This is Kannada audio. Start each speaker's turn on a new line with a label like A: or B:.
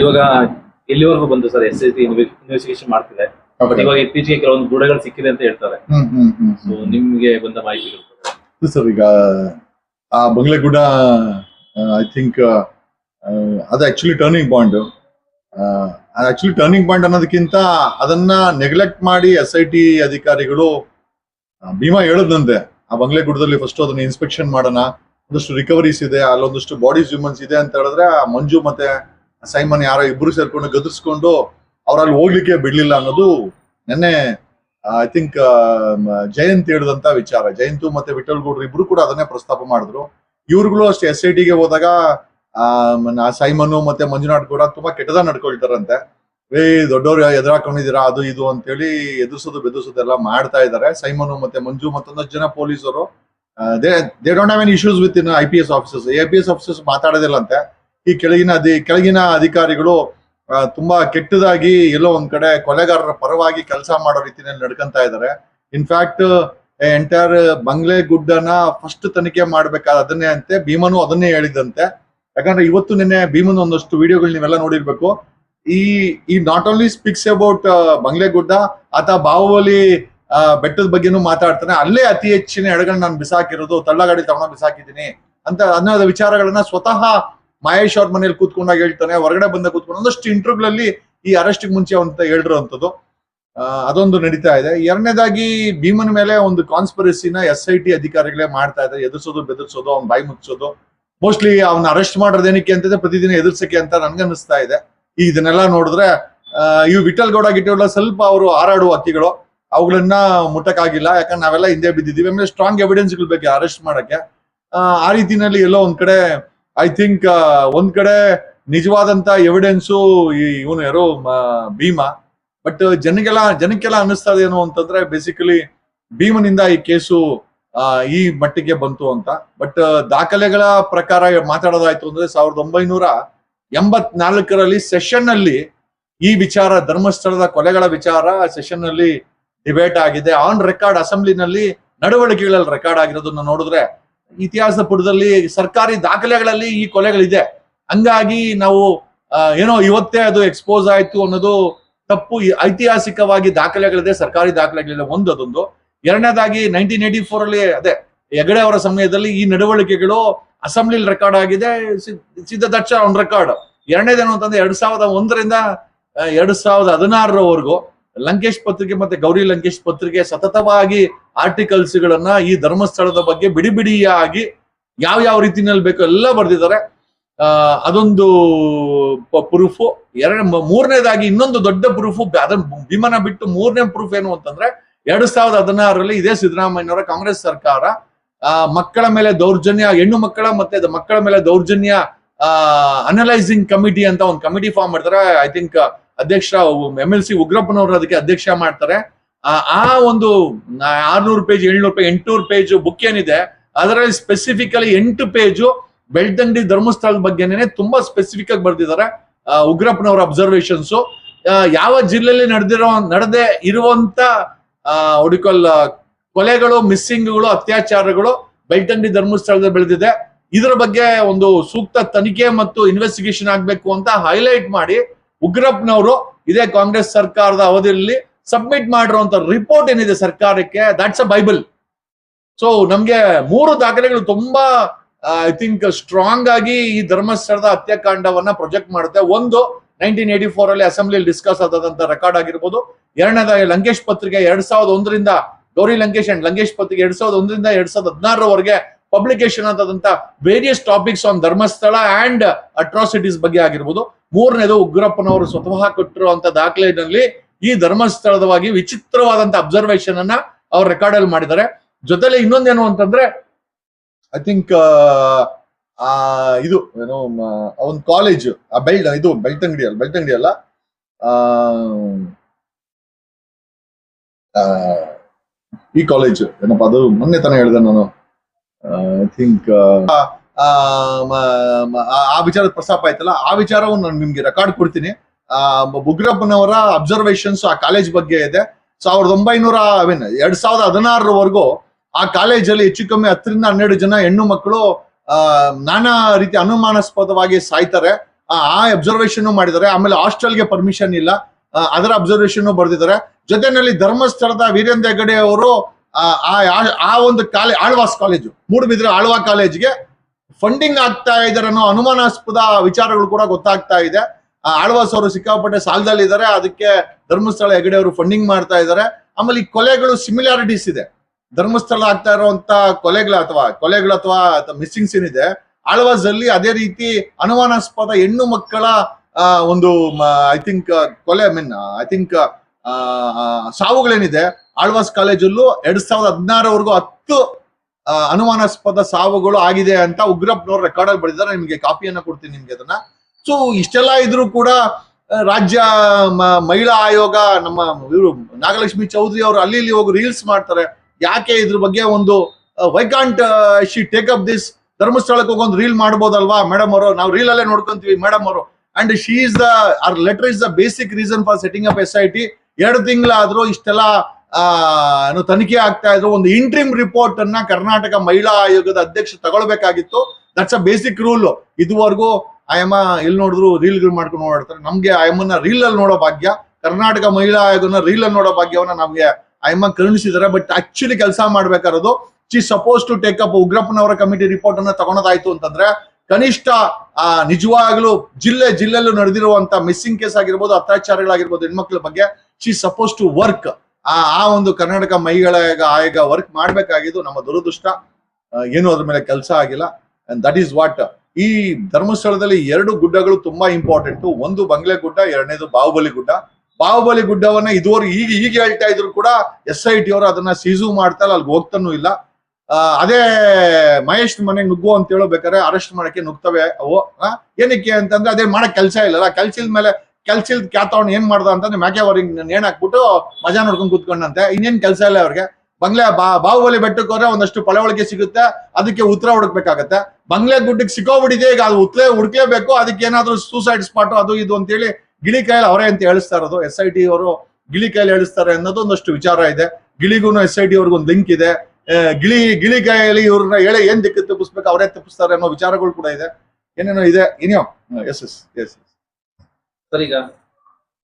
A: ಇವಾಗ ಎಲ್ಲಿವರೆಗೂ ಬಂತು sir S I T investigation ಮಾಡ್ತಿದೆ? ಬಟ್ ಇವಾಗ ಇತ್ತೀಚೆಗೆ ಕೆಲವೊಂದು ಗುಡಗಳು ಸಿಕ್ಕಿದೆ ಅಂತ ಹೇಳ್ತಾರೆ. ಸೊ ನಿಮ್ಗೆ ಬಂದ ಮಾಹಿತಿ
B: ಸರ್ ಈಗ ಆ ಬಂಗ್ಲೆಗೂಡ ಐ ಥಿಂಕ್ ಅದು actually turning point actually turning point ಅನ್ನೋದಕ್ಕಿಂತ ಅದನ್ನ ನೆಗ್ಲೆಕ್ಟ್ ಮಾಡಿ ಎಸ್ ಐ ಟಿ ಅಧಿಕಾರಿಗಳು ಭೀಮಾ ಹೇಳದಂತೆ ಆ ಬಂಗ್ಲೆಗುಡದಲ್ಲಿ ಫಸ್ಟ್ ಅದನ್ನ ಇನ್ಸ್ಪೆಕ್ಷನ್ ಮಾಡೋಣ. ಒಂದಷ್ಟು ರಿಕವರೀಸ್ ಇದೆ ಅಲ್ಲೊಂದಷ್ಟು ಬಾಡೀಸ್ ಹ್ಯೂಮನ್ಸ್ ಇದೆ ಅಂತ ಹೇಳಿದ್ರೆ ಆ ಮಂಜು ಮತ್ತೆ ಸೈಮನ್ ಯಾರೋ ಇಬ್ರು ಸೇರ್ಕೊಂಡು ಗದರ್ಸ್ಕೊಂಡು ಅವ್ರಲ್ಲಿ ಹೋಗ್ಲಿಕ್ಕೆ ಬಿಡ್ಲಿಲ್ಲ ಅನ್ನೋದು ನೆನ್ನೆ ಐ ಥಿಂಕ್ ಜಯಂತ್ ಹೇಳಿದಂತ ವಿಚಾರ. ಜಯಂತು ಮತ್ತೆ ವಿಠಲ್ ಗೌಡ್ರು ಇಬ್ರು ಕೂಡ ಅದನ್ನೇ ಪ್ರಸ್ತಾಪ ಮಾಡಿದ್ರು. ಇವ್ರುಗಳು ಅಷ್ಟೇ ಎಸ್ ಐ ಟಿಗೆ ಹೋದಾಗ ಸೈಮನು ಮತ್ತೆ ಮಂಜುನಾಥ್ ಕೂಡ ತುಂಬಾ ಕೆಟ್ಟದ ನಡ್ಕೊಳ್ತಾರಂತೆ. ಏ, ದೊಡ್ಡವ್ರು ಎದುರಾಕೊಂಡಿದ್ದೀರಾ, ಅದು ಇದು ಅಂತೇಳಿ ಎದುರಿಸೋದು ಬೆದರ್ಸೋದು ಎಲ್ಲ ಮಾಡ್ತಾ ಇದ್ದಾರೆ. ಸೈಮನು ಮತ್ತೆ ಮಂಜು ಮತ್ತೊಂದಷ್ಟು ಜನ ಪೊಲೀಸರು. They they don't have any issues with in I P S officers A P S officers ಮಾತಾಡೋದಿಲ್ಲಂತೆ. ಈ ಕೆಳಗಿನ ಅಧಿ, ಕೆಳಗಿನ ಅಧಿಕಾರಿಗಳು ತುಂಬಾ ಕೆಟ್ಟದಾಗಿ ಎಲ್ಲೋ ಒಂದ್ ಕಡೆ ಕೊಲೆಗಾರರ ಪರವಾಗಿ ಕೆಲಸ ಮಾಡೋ ರೀತಿಯಲ್ಲಿ ನಡ್ಕೊಂತ ಇದ್ದಾರೆ. ಇನ್ಫ್ಯಾಕ್ಟ್ ಎಂಟೈರ್ ಬಂಗ್ಲೆ ಗುಡ್ಡನ ಫಸ್ಟ್ ತನಿಖೆ ಮಾಡ್ಬೇಕಾದ ಅದನ್ನೇ ಅಂತೆ, ಭೀಮನು ಅದನ್ನೇ ಹೇಳಿದಂತೆ. ಯಾಕಂದ್ರೆ ಇವತ್ತು ನಿನ್ನೆ ಭೀಮನ್ ಒಂದಷ್ಟು ವಿಡಿಯೋಗಳು ನೀವೆಲ್ಲ ನೋಡಿರ್ಬೇಕು. ಈ ಈ ನಾಟ್ ಓನ್ಲಿ ಸ್ಪಿಕ್ಸ್ ಅಬೌಟ್ ಬಂಗ್ಲೆ ಗುಡ್ಡ, ಆತ ಬಾಹುಬಲಿ ಬೆಟ್ಟದ ಬಗ್ಗೆನೂ ಮಾತಾಡ್ತಾನೆ. ಅಲ್ಲೇ ಅತಿ ಹೆಚ್ಚಿನ ಎಡಗಳನ್ನ ನಾನು ಬಿಸಾಕಿರೋದು, ತಳ್ಳಗಾಡಿ ತಗೊಂಡ ಬಿಸಾಕಿದ್ದೀನಿ ಅಂತ ಅನ್ನೋದ ವಿಚಾರಗಳನ್ನ ಸ್ವತಃ ಮಹೇಶ್ ಅವ್ರ ಮನೇಲಿ ಕೂತ್ಕೊಂಡಾಗ ಹೇಳ್ತಾನೆ ಹೊರಗಡೆ ಬಂದ ಕೂತ್ಕೊಂಡು ಒಂದಷ್ಟು ಇಂಟರ್ವ್ಯೂಗಳಲ್ಲಿ ಈ ಅರೆಸ್ಟ್ ಮುಂಚೆ ಅಂತ ಹೇಳಿರೋಂಥದ್ದು ಅದೊಂದು ನಡೀತಾ ಇದೆ. ಎರಡನೇದಾಗಿ ಭೀಮನ್ ಮೇಲೆ ಒಂದು ಕಾನ್ಸ್ಪರಸಿನ ಎಸ್ ಐ ಟಿ ಅಧಿಕಾರಿಗಳೇ ಮಾಡ್ತಾ ಇದ್ದಾರೆ. ಎದುರಿಸೋದು ಬೆದರ್ಸೋದು ಅವ್ನ ಬಾಯಿ ಮುಚ್ಚೋದು ಮೋಸ್ಟ್ಲಿ ಅವ್ನ ಅರೆಸ್ಟ್ ಮಾಡೋದೇನಕ್ಕೆ ಅಂತಂದ್ರೆ ಪ್ರತಿದಿನ ಎದುರ್ಸಕ್ಕೆ ಅಂತ ನನ್ಗನ್ನಿಸ್ತಾ ಇದೆ. ಈ ಇದನ್ನೆಲ್ಲ ನೋಡಿದ್ರೆ ಇವು ವಿಠಲ್ ಗೌಡ ಗಿಟ್ಟೆಲ್ಲ ಸ್ವಲ್ಪ ಅವರು ಹಾರಾಡುವ ಹಕ್ಕಿಗಳು ಅವುಗಳನ್ನ ಮುಟ್ಟಕ್ಕಾಗಿಲ್ಲ. ಯಾಕಂದ್ರೆ ನಾವೆಲ್ಲ ಹಿಂದೆ ಬಿದ್ದಿದ್ದೀವಿ. ಆಮೇಲೆ ಸ್ಟ್ರಾಂಗ್ ಎವಿಡೆನ್ಸ್ಗಳು ಬೇಕು ಅರೆಸ್ಟ್ ಮಾಡಕ್ಕೆ. ಆ, ಆ ರೀತಿನಲ್ಲಿ ಎಲ್ಲೋ ಒಂದ್ ಕಡೆ ಐ ಥಿಂಕ್ ಒಂದ್ ಕಡೆ ನಿಜವಾದಂತ ಎವಿಡೆನ್ಸು ಇವನು ಯಾರೋ ಭೀಮಾ. ಬಟ್ ಜನಗೆಲ್ಲ ಜನಕ್ಕೆಲ್ಲ ಅನ್ನಿಸ್ತದ ಏನು ಅಂತಂದ್ರೆ ಬೇಸಿಕಲಿ ಭೀಮನಿಂದ ಈ ಕೇಸು ಈ ಮಟ್ಟಿಗೆ ಬಂತು ಅಂತ. ಬಟ್ ದಾಖಲೆಗಳ ಪ್ರಕಾರ ಮಾತಾಡೋದಾಯ್ತು ಅಂದ್ರೆ ಸಾವಿರದ ಒಂಬೈನೂರ ಎಂಬತ್ನಾಲ್ಕರಲ್ಲಿ ಸೆಷನ್ ಅಲ್ಲಿ ಈ ವಿಚಾರ, ಧರ್ಮಸ್ಥಳದ ಕೊಲೆಗಳ ವಿಚಾರ ಸೆಷನ್ ಅಲ್ಲಿ ಡಿಬೇಟ್ ಆಗಿದೆ. ಆನ್ ರೆಕಾರ್ಡ್ ಅಸೆಂಬ್ಲಿನಲ್ಲಿ ನಡವಳಿಕೆಗಳಲ್ಲಿ ರೆಕಾರ್ಡ್ ಆಗಿರೋದನ್ನ ನೋಡಿದ್ರೆ ಇತಿಹಾಸದ ಪುಟದಲ್ಲಿ ಸರ್ಕಾರಿ ದಾಖಲೆಗಳಲ್ಲಿ ಈ ಕೊಲೆಗಳಿದೆ. ಹಂಗಾಗಿ ನಾವು ಏನೋ ಇವತ್ತೇ ಅದು ಎಕ್ಸ್ಪೋಸ್ ಆಯ್ತು ಅನ್ನೋದು ತಪ್ಪು ಐತಿಹಾಸಿಕವಾಗಿ ದಾಖಲೆಗಳಿದೆ, ಸರ್ಕಾರಿ ದಾಖಲೆಗಳಿದೆ. ಒಂದು ಅದೊಂದು. ಎರಡನೇದಾಗಿ ನೈನ್ಟೀನ್ ಏಟಿ ಫೋರ್ ಅಲ್ಲಿ ಅದೇ, ಹೆಗಡೆ ಅವರ ಸಮಯದಲ್ಲಿ ಈ ನಡವಳಿಕೆಗಳು ಅಸೆಂಬ್ಲಿ ರೆಕಾರ್ಡ್ ಆಗಿದೆ ಸಿದ್ಧ ದಕ್ಷ ಆನ್ ರೆಕಾರ್ಡ್ ಎರಡನೇದೇನು ಅಂತಂದ್ರೆ ಎರಡ್ ಸಾವಿರದ ಒಂದರಿಂದ ಎರಡ್ ಸಾವಿರದ ಹದಿನಾರರವರೆಗೂ ಲಂಕೇಶ್ ಪತ್ರಿಕೆ ಮತ್ತೆ ಗೌರಿ ಲಂಕೇಶ್ ಪತ್ರಿಕೆ ಸತತವಾಗಿ ಆರ್ಟಿಕಲ್ಸ್ ಗಳನ್ನ ಈ ಧರ್ಮಸ್ಥಳದ ಬಗ್ಗೆ ಬಿಡಿ ಬಿಡಿಯಾಗಿ ಯಾವ ಯಾವ ರೀತಿನಲ್ಲಿ ಬೇಕು ಎಲ್ಲ ಬರೆದಿದ್ದಾರೆ. ಅದೊಂದು ಪ್ರೂಫು ಎರಡ ಮೂರನೇದಾಗಿ ಇನ್ನೊಂದು ದೊಡ್ಡ ಪ್ರೂಫು ಅದನ್ನ ಭೀಮನ ಬಿಟ್ಟು ಮೂರನೇ ಪ್ರೂಫ್ ಏನು ಅಂತಂದ್ರೆ ಎರಡ್ ಸಾವಿರದ ಹದಿನಾರರಲ್ಲಿ ಇದೇ ಸಿದ್ದರಾಮಯ್ಯನವರ ಕಾಂಗ್ರೆಸ್ ಸರ್ಕಾರ ಮಕ್ಕಳ ಮೇಲೆ ದೌರ್ಜನ್ಯ, ಹೆಣ್ಣು ಮಕ್ಕಳ ಮತ್ತೆ ಮಕ್ಕಳ ಮೇಲೆ ದೌರ್ಜನ್ಯ ಅನಲೈಸಿಂಗ್ ಕಮಿಟಿ ಅಂತ ಒಂದು ಕಮಿಟಿ ಫಾರ್ಮ್ ಮಾಡ್ತಾರೆ. ಐ ಥಿಂಕ್ ಅಧ್ಯಕ್ಷ ಎಂ ಎಲ್ ಸಿ ಉಗ್ರಪ್ಪನವರು ಅದಕ್ಕೆ ಅಧ್ಯಕ್ಷ ಮಾಡ್ತಾರೆ. ಆ ಒಂದು ಆರ್ನೂರು ಪೇಜ್ ಏಳ್ನೂರು ಪೇಜ್ ಎಂಟುನೂರು ಪೇಜ್ ಬುಕ್ ಏನಿದೆ, ಅದರಲ್ಲಿ ಸ್ಪೆಸಿಫಿಕಲಿ ಎಂಟು ಪೇಜು ಬೆಳ್ತಂಗಡಿ ಧರ್ಮಸ್ಥಳದ ಬಗ್ಗೆನೇ ತುಂಬಾ ಸ್ಪೆಸಿಫಿಕ್ ಆಗಿ ಬರ್ದಿದ್ದಾರೆ ಉಗ್ರಪ್ಪನವರ ಅಬ್ಸರ್ವೇಷನ್ಸ್ ಯಾವ ಜಿಲ್ಲೆಯಲ್ಲಿ ನಡೆದಿರೋ, ನಡೆದೇ ಇರುವಂತ ಒಡಿಕಲ್ ಕೊಲೆಗಳು ಮಿಸ್ಸಿಂಗ್ಗಳು ಅತ್ಯಾಚಾರಗಳು ಬೆಳ್ತಂಗಡಿ ಧರ್ಮಸ್ಥಳದಲ್ಲಿ ಬೆಳೆದಿದೆ. ಇದರ ಬಗ್ಗೆ ಒಂದು ಸೂಕ್ತ ತನಿಖೆ ಮತ್ತು ಇನ್ವೆಸ್ಟಿಗೇಷನ್ ಆಗ್ಬೇಕು ಅಂತ ಹೈಲೈಟ್ ಮಾಡಿ ಉಗ್ರಪ್ಪನವರು ಇದೇ ಕಾಂಗ್ರೆಸ್ ಸರ್ಕಾರದ ಅವಧಿಯಲ್ಲಿ ಸಬ್ಮಿಟ್ ಮಾಡಿರುವಂತ ರಿಪೋರ್ಟ್ ಏನಿದೆ ಸರ್ಕಾರಕ್ಕೆ? ದಾಟ್ಸ್ ಅ ಬೈಬಲ್ ಸೊ ನಮ್ಗೆ ಮೂರು ದಾಖಲೆಗಳು ತುಂಬಾ ಐ ಥಿಂಕ್ ಸ್ಟ್ರಾಂಗ್ ಆಗಿ ಈ ಧರ್ಮಸ್ಥಳದ ಹತ್ಯಾಕಾಂಡವನ್ನ ಪ್ರೊಜೆಕ್ಟ್ ಮಾಡುತ್ತೆ. ಒಂದು ನೈನ್ಟೀನ್ ಏಟಿ ಫೋರ್ ಅಲ್ಲಿ ಅಸೆಂಬ್ಲಿಯಲ್ಲಿ ಡಿಸ್ಕಸ್ ಆದಂತ ರೆಕಾರ್ಡ್ ಆಗಿರ್ಬೋದು. ಎರಡನೇದಾಗಿ ಲಂಕೇಶ್ ಪತ್ರಿಕೆ ಎರಡ್ ಸಾವಿರದ ಒಂದರಿಂದ, ಗೌರಿ ಲಂಕೇಶ್ ಅಂಡ್ ಲಂಕೇಶ್ ಪತ್ರಿಕೆ ಎರಡ್ ಸಾವಿರದ ಒಂದರಿಂದ ಎರಡ್ ಸಾವಿರದ ಹದಿನಾರರವರೆಗೆ ಪಬ್ಲಿಕೇಶನ್ ಆದಂತ various topics on Dharmasthala and atrocities ಬಗ್ಗೆ ಆಗಿರ್ಬೋದು. ಮೂರನೇದು ಉಗ್ರಪ್ಪನವರು ಸ್ವತಃ ಕೊಟ್ಟಿರುವಂತ ದಾಖಲೆಯಲ್ಲಿ ಈ ಧರ್ಮಸ್ಥಳದವಾಗಿ ವಿಚಿತ್ರವಾದಂತ ಅಬ್ಸರ್ವೇಷನ್ ಅನ್ನ ಅವ್ರು ರೆಕಾರ್ಡ್ ಅಲ್ಲಿ ಮಾಡಿದ್ದಾರೆ. ಜೊತೆಲಿ ಇನ್ನೊಂದೇನು ಅಂತಂದ್ರೆ ಐ ಥಿಂಕ್ ಆ ಇದು ಏನೋ ಅವನ್ ಕಾಲೇಜ್ ಆ ಬೆಲ್ಟ್ ಇದು ಬೆಳ್ತಂಗಡಿ ಅಲ್ಲ ಬೆಳ್ತಂಗಡಿ ಅಲ್ಲ. ಈ ಕಾಲೇಜ್ ಏನಪ್ಪ ಅದು ಮೊನ್ನೆ ತಾನೇ ಹೇಳಿದೆ ನಾನು. ಐ ಥಿಂಕ್ ಆ ವಿಚಾರದ ಪ್ರಸ್ತಾಪ ಆಯ್ತಲ್ಲ, ಆ ವಿಚಾರವನ್ನು ನಾನು ನಿಮ್ಗೆ ರೆಕಾರ್ಡ್ ಕೊಡ್ತೀನಿ. ಆ ಬುಗ್ರಪ್ಪನವರ ಅಬ್ಸರ್ವೇಷನ್ಸ್ ಆ ಕಾಲೇಜ್ ಬಗ್ಗೆ ಇದೆ. ಸಾವಿರದ ಒಂಬೈನೂರ ಐ ಮೀನ್ ಎರಡ್ ಸಾವಿರದ ಹದಿನಾರರವರೆಗೂ ಆ ಕಾಲೇಜಲ್ಲಿ ಹೆಚ್ಚು ಕಮ್ಮಿ ಹತ್ತರಿಂದ ಹನ್ನೆರಡು ಜನ ಹೆಣ್ಣು ಮಕ್ಕಳು ನಾನಾ ರೀತಿ ಅನುಮಾನಾಸ್ಪದವಾಗಿ ಸಾಯ್ತಾರೆ. ಆ ಅಬ್ಸರ್ವೇಷನ್ ಮಾಡಿದ್ದಾರೆ. ಆಮೇಲೆ ಹಾಸ್ಟೆಲ್ಗೆ ಪರ್ಮಿಷನ್ ಇಲ್ಲ. ಅದರ ಅಬ್ಸರ್ವೇಷನ್ ಬರೆದಿದ್ದಾರೆ. ಜೊತೆನಲ್ಲಿ ಧರ್ಮಸ್ಥಳದ ವೀರೇಂದ್ರ ಹೆಗಡೆ ಅವರು ಆ ಒಂದು ಕಾಲೇ, ಆಳ್ವಾಸ್ ಕಾಲೇಜು. ಮೂಡುಬಿದ್ರೆ ಆಳ್ವಾ ಕಾಲೇಜ್ಗೆ ಫಂಡಿಂಗ್ ಆಗ್ತಾ ಇದ್ದಾರೆ ಅನ್ನೋ ಅನುಮಾನಾಸ್ಪದ ವಿಚಾರಗಳು ಕೂಡ ಗೊತ್ತಾಗ್ತಾ ಇದೆ. ಆಳ್ವಾಸ್ ಅವರು ಸಿಕ್ಕಾಪಟ್ಟೆ ಸಾಲದಲ್ಲಿದ್ದಾರೆ ಅದಕ್ಕೆ ಧರ್ಮಸ್ಥಳ ಹೆಗಡೆ ಅವರು ಫಂಡಿಂಗ್ ಮಾಡ್ತಾ ಇದ್ದಾರೆ ಆಮೇಲೆ ಈ ಕೊಲೆಗಳು ಸಿಮಿಲಾರಿಟೀಸ್ ಇದೆ. ಧರ್ಮಸ್ಥಳ ಆಗ್ತಾ ಇರುವಂತ ಕೊಲೆಗಳು ಅಥವಾ ಕೊಲೆಗಳು ಅಥವಾ ಮಿಸ್ಸಿಂಗ್ಸ್ ಏನಿದೆ ಆಳ್ವಾಸ್ ಅಲ್ಲಿ ಅದೇ ರೀತಿ ಅನುಮಾನಾಸ್ಪದ ಹೆಣ್ಣು ಮಕ್ಕಳ ಒಂದು ಐ ಥಿಂಕ್ ಕೊಲೆ ಐ ಮೀನ್ ಐ ಥಿಂಕ್ ಸಾವುಗಳೇನಿದೆ? ಆಳ್ವಾಸ್ ಕಾಲೇಜಲ್ಲೂ ಎರಡ್ ಸಾವಿರದ ಹದಿನಾರವರೆಗೂ ಹತ್ತು ಅನುಮಾನಾಸ್ಪದ ಸಾವುಗಳು ಆಗಿದೆ ಅಂತ ಉಗ್ರಪ್ಪನವ್ರು ರೆಕಾರ್ಡ್ ಅಲ್ಲಿ ಬರೆದಿದ್ದಾರೆ. ನಿಮಗೆ ಕಾಪಿಯನ್ನ ಕೊಡ್ತೀನಿ ನಿಮ್ಗೆ ಅದನ್ನ. ಸೊ ಇಷ್ಟೆಲ್ಲ ಇದ್ರೂ ಕೂಡ ರಾಜ್ಯ ಮಹಿಳಾ ಆಯೋಗ ನಮ್ಮ ಇವರು ನಾಗಲಕ್ಷ್ಮಿ ಚೌಧರಿ ಅವರು ಅಲ್ಲಿ ಇಲ್ಲಿ ಹೋಗಿ ರೀಲ್ಸ್ ಮಾಡ್ತಾರೆ. ಯಾಕೆ ಇದ್ರ ಬಗ್ಗೆ ಒಂದು why can't she take up this ಧರ್ಮಸ್ಥಳಕ್ಕೆ ಹೋಗಿ ಒಂದು ರೀಲ್ ಮಾಡ್ಬೋದಲ್ವಾ? ಮೇಡಮ್ ಅವರು, ನಾವು ರೀಲ್ ಅಲ್ಲೇ ನೋಡ್ಕೊಂತೀವಿ ಮೇಡಮ್ ಅವರು. And she is the her letter is the basic reason for setting up S I T ಎರಡು ತಿಂಗಳಾದ್ರೂ ಇಷ್ಟೆಲ್ಲ ಏನು ತನಿಖೆ ಆಗ್ತಾ ಇದ್ರು. ಒಂದು ಇಂಟ್ರಿಮ್ ರಿಪೋರ್ಟ್ ಅನ್ನ ಕರ್ನಾಟಕ ಮಹಿಳಾ ಆಯೋಗದ ಅಧ್ಯಕ್ಷ ತಗೊಳ್ಬೇಕಾಗಿತ್ತು. ದಟ್ಸ್ ಅ ಬೇಸಿಕ್ ರೂಲ್ ಇದುವರೆಗೂ ಆಯಮ್ಮ ಎಲ್ಲಿ ನೋಡಿದ್ರು ರೀಲ್ಗಳು ಮಾಡ್ಕೊಂಡು ನೋಡ್ತಾರೆ ನಮ್ಗೆ ಆಯಮ್ಮನ ರೀಲ್ ಅಲ್ಲಿ ನೋಡೋ ಭಾಗ್ಯ, ಕರ್ನಾಟಕ ಮಹಿಳಾ ಆಯೋಗನ ರೀಲ್ ಅಲ್ಲಿ ನೋಡೋ ಭಾಗ್ಯವನ್ನ ನಮ್ಗೆ ಆಯಮ್ಮ ಕರುಣಿಸಿದ್ದಾರೆ. ಬಟ್ ಆಕ್ಚುಲಿ ಕೆಲಸ ಮಾಡ್ಬೇಕಾರೋದು she suppose to take up ಉಗ್ರಪ್ಪನವರ committee report ಅನ್ನ ತಗೊಳೋದಾಯ್ತು ಅಂತಂದ್ರೆ, ಕನಿಷ್ಠ ಆ, ನಿಜವಾಗ್ಲೂ ಜಿಲ್ಲೆ ಜಿಲ್ಲೆಲ್ಲೂ ನಡೆದಿರುವಂತ ಮಿಸ್ಸಿಂಗ್ ಕೇಸ್ ಆಗಿರ್ಬೋದು, ಅತ್ಯಾಚಾರಗಳಾಗಿರ್ಬೋದು, ಹೆಣ್ಮಕ್ಳ ಬಗ್ಗೆ ಶಿ ಸಪೋಸ್ ಟು ವರ್ಕ್ ಆ ಆ ಒಂದು ಕರ್ನಾಟಕ ಮಹಿಳಾ ಆಯೋಗ ವರ್ಕ್ ಮಾಡ್ಬೇಕಾಗಿದ್ದು ನಮ್ಮ ದುರದೃಷ್ಟ. ಏನು ಅದ್ರ ಮೇಲೆ ಕೆಲಸ ಆಗಿಲ್ಲ. ಅಂಡ್ ದಟ್ ಈಸ್ ವಾಟ್ ಈ ಧರ್ಮಸ್ಥಳದಲ್ಲಿ ಎರಡು ಗುಡ್ಡಗಳು ತುಂಬಾ ಇಂಪಾರ್ಟೆಂಟ್ ಒಂದು ಬಂಗ್ಲೆ ಗುಡ್ಡ, ಎರಡನೇದು ಬಾಹುಬಲಿ ಗುಡ್ಡ. ಬಾಹುಬಲಿ ಗುಡ್ಡವನ್ನ ಇದುವರೆಗೂ ಈಗ ಈಗ ಹೇಳ್ತಾ ಇದ್ರು ಕೂಡ ಎಸ್ ಐ ಟಿ ಅವರು ಅದನ್ನ ಸೀಸು ಮಾಡ್ತಾ ಇಲ್ಲ ಅಲ್ಲಿಗೆ ಹೋಗ್ತಾನೂ ಇಲ್ಲ. ಅದೇ ಮಹೇಶ್ ಮನೆಗೆ ನುಗ್ಗು ಅಂತ ಹೇಳಬೇಕಾದ್ರೆ ಅರೆಸ್ಟ್ ಮಾಡಕ್ಕೆ ನುಗ್ತವೆ ಅವು ಏನಕ್ಕೆ ಅಂತಂದ್ರೆ ಅದೇ ಮಾಡಕ್ ಕೆಲಸ ಇಲ್ಲಲ್ಲ. ಕೆಲ್ಸಿಲ್ ಮೇಲೆ, ಕೆಲ್ಸಿಲ್ ಕ್ಯಾತ ಕ್ಯಾತವನ್ ಏನ್ ಮಾಡ್ದ ಅಂತಂದ್ರೆ ಮ್ಯಾಕೆ ಅವ್ರಿಗೆ ನೇಣ್ ಹಾಕ್ಬಿಟ್ಟು ಮಜಾ ನೋಡ್ಕೊಂಡ್ ಕೂತ್ಕೊಂಡಂತೆ. ಇನ್ನೇನ್ ಕೆಲಸ ಇಲ್ಲ ಅವ್ರಿಗೆ. ಬಂಗ್ಲೆ ಬಾ, ಬಾಹುಬಲಿ ಬೆಟ್ಟಕ್ಕೆ ಹೋದ್ರೆ ಒಂದಷ್ಟು ಪಳವಳಿಕೆ ಸಿಗುತ್ತೆ, ಅದಕ್ಕೆ ಉತ್ತರ ಹುಡುಕ್ಬೇಕಾಗತ್ತೆ. ಬಂಗ್ಲೆ ಗುಡ್ಡಕ್ಕೆ ಸಿಕ್ಕೋಬಿಟ್ಟಿದೆ ಈಗ ಅದು ಉತ್ಲೆ, ಹುಡುಕ್ಲೇಬೇಕು, ಅದಕ್ಕೆ ಏನಾದ್ರು ಸೂಸೈಡ್ ಸ್ಪಾಟ್ ಅದು ಇದು ಅಂತೇಳಿ ಗಿಳಿ ಕೈಲಿ ಅವರೇ ಅಂತ ಹೇಳಿಸ್ತಾ ಇರೋದು. ಎಸ್ ಐ ಟಿ ಅವರು ಗಿಳಿ ಕೈಯಲ್ಲಿ ಹೇಳಿಸ್ತಾರೆ ಅನ್ನೋದು ಒಂದಷ್ಟು ವಿಚಾರ ಇದೆ. ಗಿಳಿಗೂ ಎಸ್ ಐ ಟಿ ಅವ್ರಿಗೂ ಒಂದು ಲಿಂಕ್ ಇದೆ. ಗಿಳಿ ಗಿಳಿ ಕೈಯಲ್ಲಿ ಇವ್ರನ್ನ ಹೇಳಿ ಏನ್ ದಿಕ್ಕು ತಪ್ಪಿಸ್ಬೇಕು, ಅವರೇ ತಪ್ಪಿಸ್ತಾರೆ ಅನ್ನೋ ವಿಚಾರಗಳು ಕೂಡ ಇದೆ. ಏನೇನೋ ಇದೆ? ಏನೋ ಎಸ್ ಎಸ್ ಎಸ್
A: ಸರಿ ಈಗ.